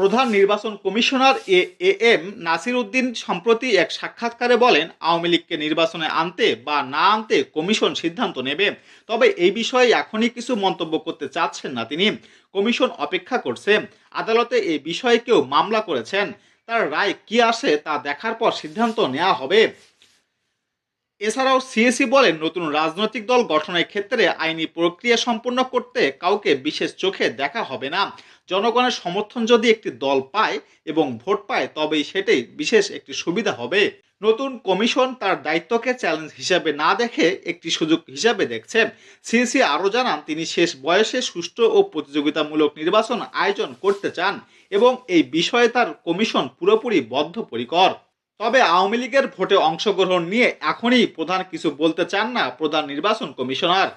প্রধান নির্বাচন commissioner A A M Nasir Uddin সম্প্রতি এক সাক্ষাৎকারে বলেন, আওয়ামী লীগকে নির্বাচনে আনতে বা না আনতে কমিশন সিদ্ধান্ত নেবে। তবে এই বিষয়ে এখনই কিছু মন্তব্য করতে চাচ্ছেন না তিনি। কমিশন অপেক্ষা করছে। আদালতে এই বিষয়ে কেউ মামলা করেছেন। তার রায় কি আসে তা দেখার পর সিদ্ধান্ত নেওয়া হবে। এছাড়াও সিএসি বলেন, নতুন রাজনৈতিক দল গঠনের ক্ষেত্রে আইনি প্রক্রিয়া সম্পন্ন করতে কাউকে বিশেষ চোখে দেখা হবে না। জনগণের সমর্থন যদি একটি দল পায় এবং ভোট পায়, তবেই সেটাই বিশেষ একটি সুবিধা হবে। নতুন কমিশন তার দায়িত্বকে চ্যালেঞ্জ হিসাবে না দেখে একটি সুযোগ হিসাবে দেখছে। সিএসি আরও জানান, তিনি শেষ বয়সে সুষ্ঠু ও প্রতিযোগিতামূলক নির্বাচন আয়োজন করতে চান এবং এই বিষয়ে তার কমিশন পুরোপুরি বদ্ধপরিকর। তবে আওয়ামী লীগের ভোটে অংশগ্রহণ নিয়ে এখনই প্রধান কিছু বলতে চান না প্রধান নির্বাচন কমিশনার।